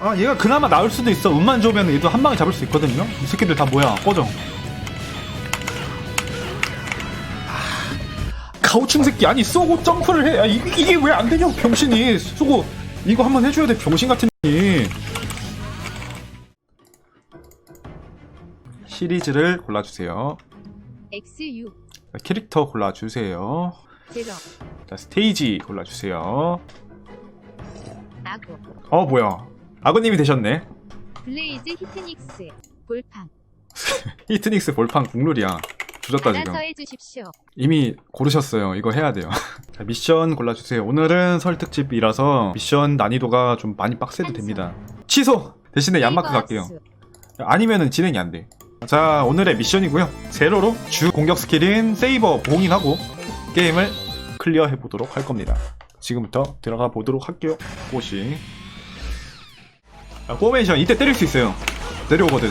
아 얘가 그나마 나을 수도 있어. 운만 좋으면 얘도 한 방에 잡을 수 있거든요. 이 새끼들 다 뭐야. 꺼져. 아, 가오충 새끼. 아니 쏘고 점프를 해. 아, 이, 이게 왜 안 되냐고 병신이. 쏘고 이거 한번 해줘야 돼 병신 같은 이. 시리즈를 골라주세요. XU 자, 캐릭터 골라주세요. 제로 자 스테이지 골라주세요. 아고 어 뭐야 아버님이 되셨네. 블레이즈 히트닉스 볼팡. 히트닉스 볼판 국룰이야. 조졌다 지금. 알아서 해주십시오. 이미 고르셨어요. 이거 해야 돼요. 자, 미션 골라주세요. 오늘은 설 특집이라서 미션 난이도가 좀 많이 빡세도 됩니다. 취소! 대신에 얀마크 갈게요. 아니면은 진행이 안 돼. 자, 오늘의 미션이고요. 제로로 주 공격 스킬인 세이버 봉인하고 게임을 클리어 해 보도록 할 겁니다. 지금부터 들어가 보도록 할게요. 꽃이. 자, 포메이션 이때 때릴 수 있어요. 내려오거든.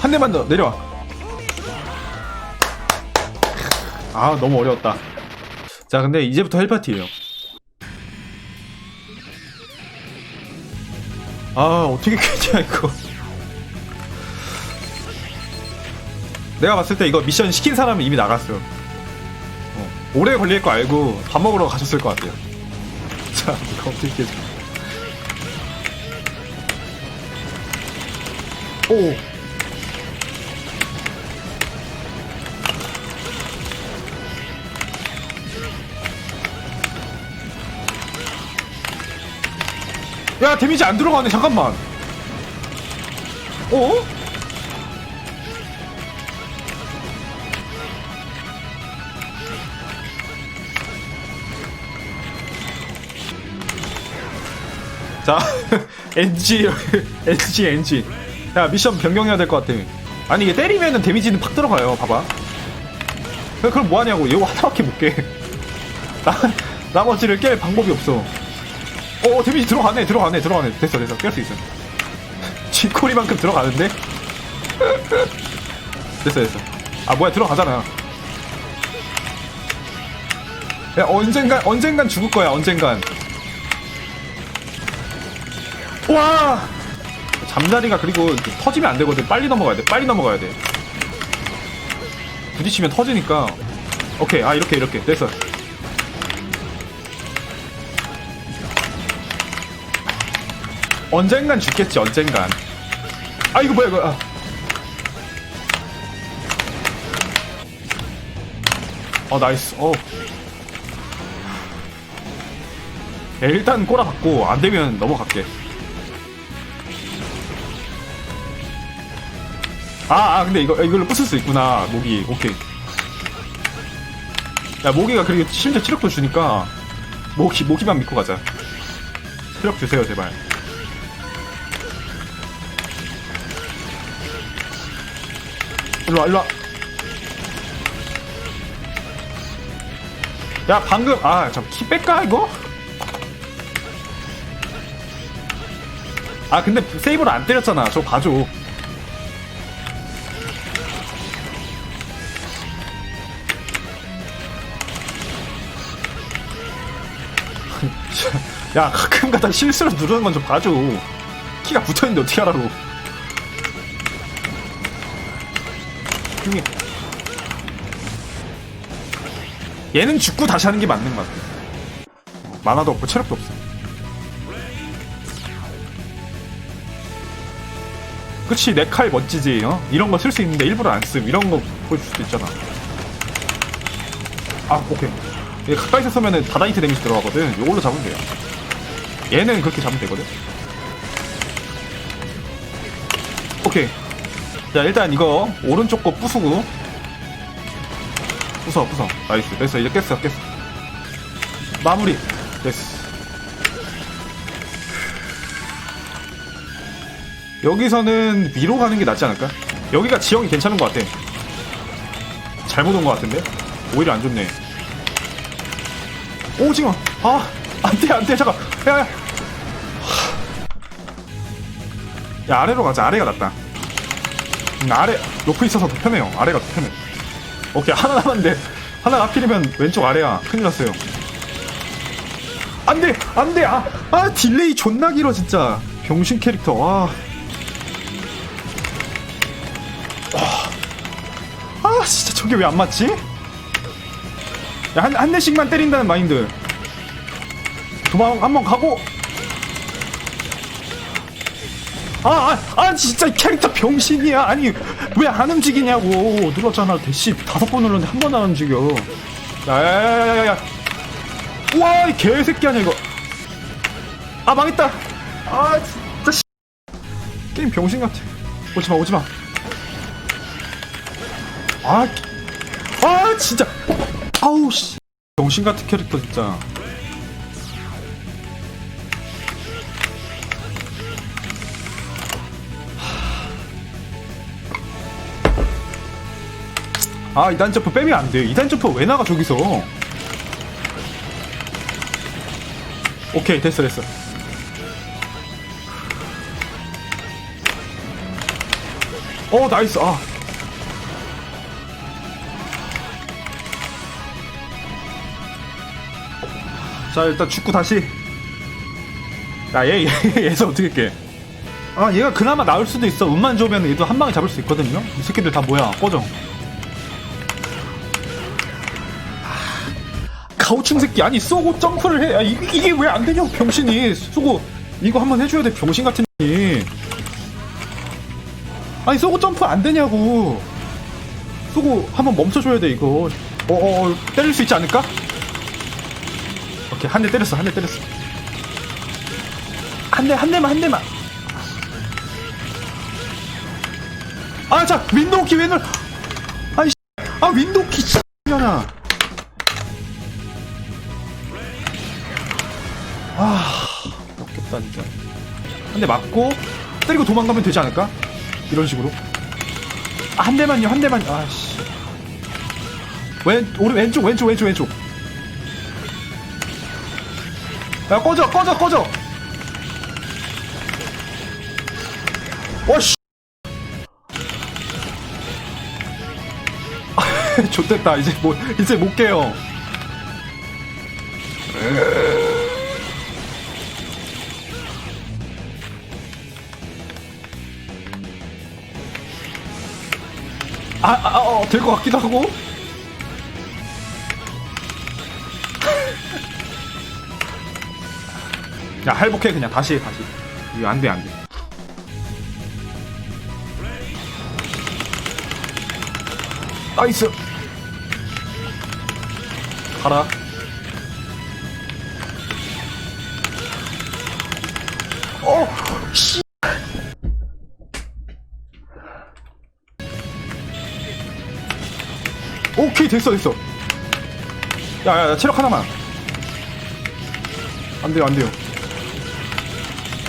한 대만 더 내려와. 아, 너무 어려웠다. 자, 근데 이제부터 헬파티예요. 아 어떻게 깨냐 이거 내가 봤을 때 이거 미션 시킨 사람은 이미 나갔어 어, 오래 걸릴 거 알고 밥 먹으러 가셨을 것 같아요 자 이거 어떻게 오! 야 데미지 안 들어가네 잠깐만. 어? 자 NG NG NG 야 미션 변경해야 될 것 같아. 아니 이게 때리면은 데미지는 팍 들어가요 봐봐. 그럼 뭐하냐고. 이거 하나밖에 못깨. 나머지를 깰 방법이 없어. 어 데미지 들어가네 들어가네 들어가네. 됐어 됐어. 깰 수 있어. 쥐코리만큼 들어가는데? 됐어 됐어. 아 뭐야 들어가잖아. 야 언젠간 언젠간 죽을 거야 언젠간 와. 잠자리가 그리고 터지면 안 되거든. 빨리 넘어가야 돼 빨리 넘어가야 돼. 부딪히면 터지니까. 오케이 아 이렇게 이렇게. 됐어. 언젠간 죽겠지 언젠간. 아 이거 뭐야 이거. 아. 어 나이스. 어. 야, 일단 꼬라박고 안되면 넘어갈게 아, 아 근데 이거 이걸로 부술 수 있구나 모기. 오케이. 야 모기가 그리고 심지어 치력도 주니까 모기 모기만 믿고 가자. 치력 주세요 제발. 일로와 일로와. 야 방금 아잠키 뺄까 이거? 아 근데 세이브를 안 때렸잖아. 저거 봐줘 야 가끔가다 실수로 누르는 건 좀 봐줘. 키가 붙어있는데 어떻게 알아 형님. 얘는 죽고 다시 하는 게 맞는 것 같아 만화도 없고 체력도 없어 그치 내 칼 멋지지 어? 이런 거 쓸 수 있는데 일부러 안씀 이런 거 보여줄 수도 있잖아. 아 오케이. 얘 가까이서 쏘면은 다다이트 데미지 들어가거든. 이걸로 잡으면 돼요 얘는 그렇게 잡으면 되거든. 오케이. 자 일단 이거 오른쪽 거 부수고. 부숴 부숴 나이스. 됐어. 이제 깼어 깼어. 마무리. 됐어. 여기서는 위로 가는 게 낫지 않을까? 여기가 지형이 괜찮은 것 같아. 잘못 온 것 같은데? 오히려 안 좋네. 오징어 아 안돼 안돼. 잠깐. 야야 야 아래로 가자. 아래가 낫다. 음, 아래 높이 있어서 더 편해요. 아래가 더 편해. 오케이 하나 남았는데 하나 하필이면 왼쪽 아래야. 큰일 났어요. 안돼! 안돼! 아, 아 딜레이 존나 길어 진짜. 병신 캐릭터. 와. 아, 아 진짜 저게 왜 안 맞지? 야 한 한 대씩만 때린다는 마인드. 도망 한번 가고 아, 아, 아, 진짜 이 캐릭터 병신이야. 아니, 왜 안 움직이냐고. 눌렀잖아. 대시 다섯 번 눌렀는데 한 번 안 움직여. 야, 야, 야, 야, 야, 야. 와, 이 개새끼 아니야, 이거. 아, 망했다. 아, 진짜, 씨. 게임 병신 같아. 오지 마, 오지 마. 아, 아, 진짜. 아우, 씨. 병신 같은 캐릭터, 진짜. 아, 2단 점프 빼면 안 돼. 2단 점프 왜 나가, 저기서? 오케이, 됐어, 됐어. 어, 나이스. 아. 자, 일단 축구 다시. 야, 얘, 얘, 얘서 어떻게 깨? 아, 얘가 그나마 나을 수도 있어. 운만 좋으면 얘도 한 방에 잡을 수 있거든요? 이 새끼들 다 뭐야? 꺼져. 가오충 새끼 아니 쏘고 점프를 해. 아, 이, 이게 왜 안 되냐고 병신이 쏘고 이거 한번 해줘야 돼 병신 같은 이. 아니 쏘고 점프 안 되냐고. 쏘고 한번 멈춰줘야 돼 이거. 어, 어, 어 때릴 수 있지 않을까? 오케이 한 대 때렸어 한 대 때렸어. 한 대 한 대만 한 대만. 아자 윈도우 키 왼을. 아이 씨. 아 윈도우 키 X잖아. 아, 어렵겠다 진짜. 한 대 맞고 때리고 도망가면 되지 않을까? 이런 식으로. 아, 한 대만요, 한 대만. 아씨. 왼, 오른 왼쪽, 왼쪽, 왼쪽, 왼쪽. 야, 꺼져, 꺼져, 꺼져. 어씨. 좋됐다. 이제 못, 이제 못 깨요. 아, 아, 어, 될 것 같기도 하고. 야, 할복해, 그냥. 다시 해, 다시. 이거 안 돼, 안 돼. 나이스! 가라. 어! 씨! 됐어 됐어 야야야 체력 하나만. 안돼요 안돼요.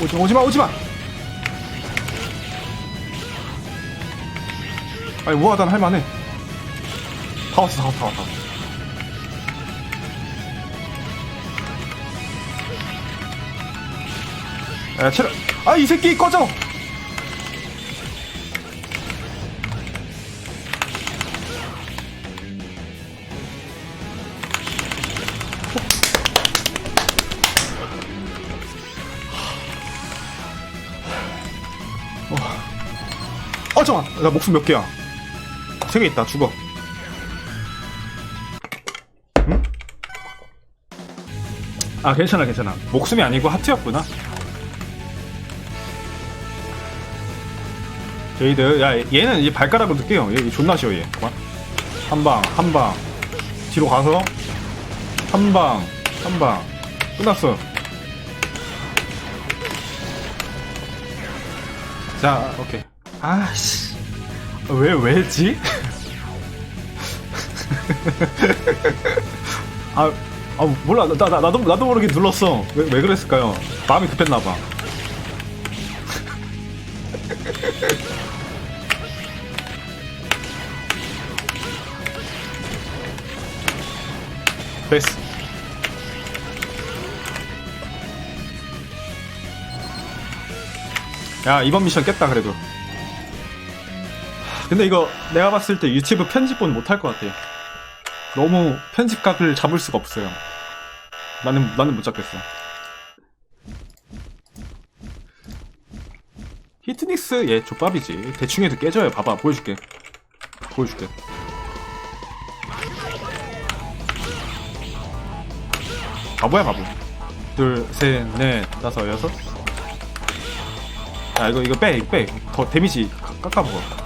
오지, 오지마 오지마. 아니 우하단 할만해. 다 왔어 다 왔어 다 왔어. 야 체력. 아 이 새끼 꺼져 어 잠깐 나 목숨 몇 개야? 세 개 있다 죽어. 응? 아 괜찮아 괜찮아. 목숨이 아니고 하트였구나. 제이드 야 얘는 이제 발가락으로 넣을게요. 얘 존나 쉬워 얘. 한방 한 방. 뒤로 가서. 한 방 한 방. 끝났어. 자 오케이 아씨. 왜 왜지? 아, 아 몰라. 나, 나 나도 나도 모르게 눌렀어. 왜, 왜 그랬을까요? 마음이 급했나 봐. 됐어. 야 이번 미션 깼다 그래도 근데 이거 내가 봤을 때 유튜브 편집본 못할 것 같아. 너무 편집각을 잡을 수가 없어요. 나는 나는 못 잡겠어. 히트닉스 얘 족밥이지. 대충 해도 깨져요. 봐봐 보여줄게. 보여줄게. 바보야 바보. 둘, 셋, 넷, 다섯, 여섯. 야 이거 이거 빼, 빼. 더 데미지 깎- 깎아 먹어.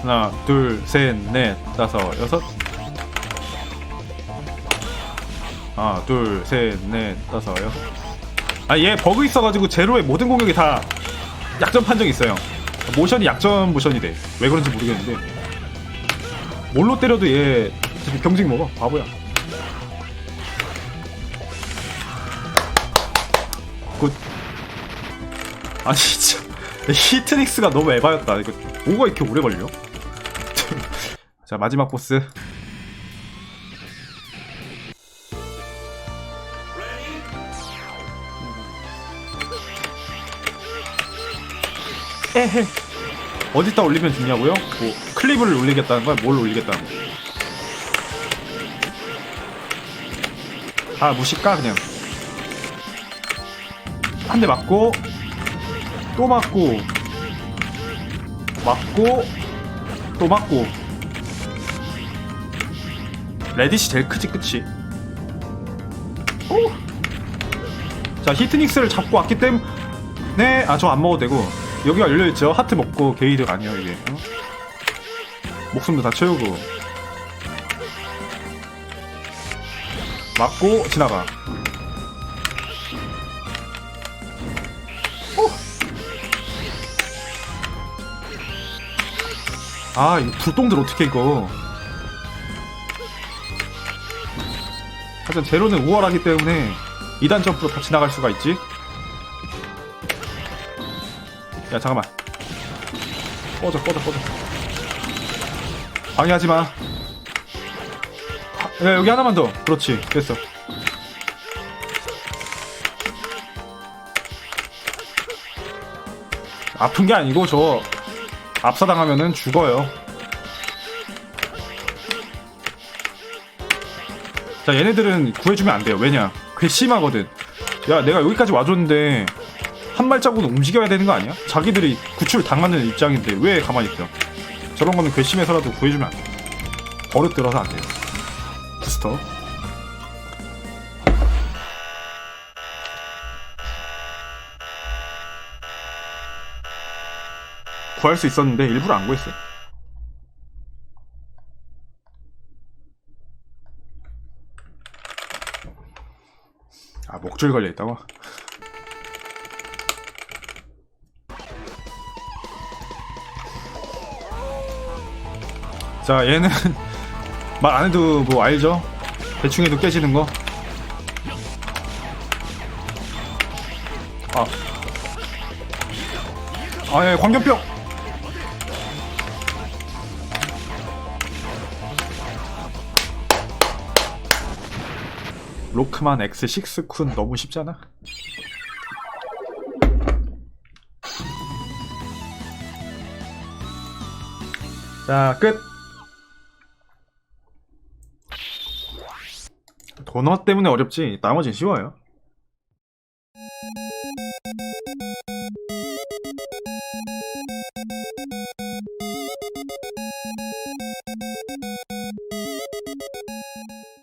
하나, 둘, 셋, 넷, 다섯, 여섯. 하나, 둘, 셋, 넷, 다섯, 여섯. 아, 얘 버그 있어가지고 제로의 모든 공격이 다 약점 판정이 있어요. 모션이 약점 모션이 돼. 왜 그런지 모르겠는데. 뭘로 때려도 얘 병직 먹어. 바보야. 굿. 아니, 진짜. 히트닉스가 너무 에바였다. 이거 뭐가 이렇게 오래 걸려? 자, 마지막 보스. 에헤. 어디다 올리면 좋냐고요? 뭐 클립을 올리겠다는 거야? 뭘 올리겠다는 거야? 아 무식가 그냥 한 대 맞고 또 맞고 맞고 또 맞고 레딧이 제일 크지? 오! 자 히트닉스를 잡고 왔기 때문에 아 저 안 먹어도 되고 여기가 열려있죠 하트 먹고 게이득 아니에요 이게 어? 목숨도 다 채우고 맞고 지나가 아 이거 불똥들 어떻게 이거 하여튼 제로는 우월하기 때문에 2단 점프로 다 지나갈 수가 있지. 야 잠깐만. 꺼져 꺼져 꺼져. 방해하지마. 야 여기 하나만 더. 그렇지. 됐어. 아픈 게 아니고 저 압사당하면은 죽어요 자 얘네들은 구해주면 안 돼요 왜냐 괘씸하거든 야 내가 여기까지 와줬는데 한 발자국은 움직여야 되는 거 아니야? 자기들이 구출 당하는 입장인데 왜 가만히 있어 저런 거는 괘씸해서라도 구해주면 안 돼. 버릇 들어서 안 돼요. 부스터. 구할 수 있었는데 일부러 안 구했어요. 목줄 걸려 있다고? 자 얘는 말 안 해도 뭐 알죠? 대충 해도 깨지는 거. 아. 아, 예, 광견병! 로크만 X6 쿤 너무 쉽잖아? 자, 끝! 도넛 때문에 어렵지 나머지는 쉬워요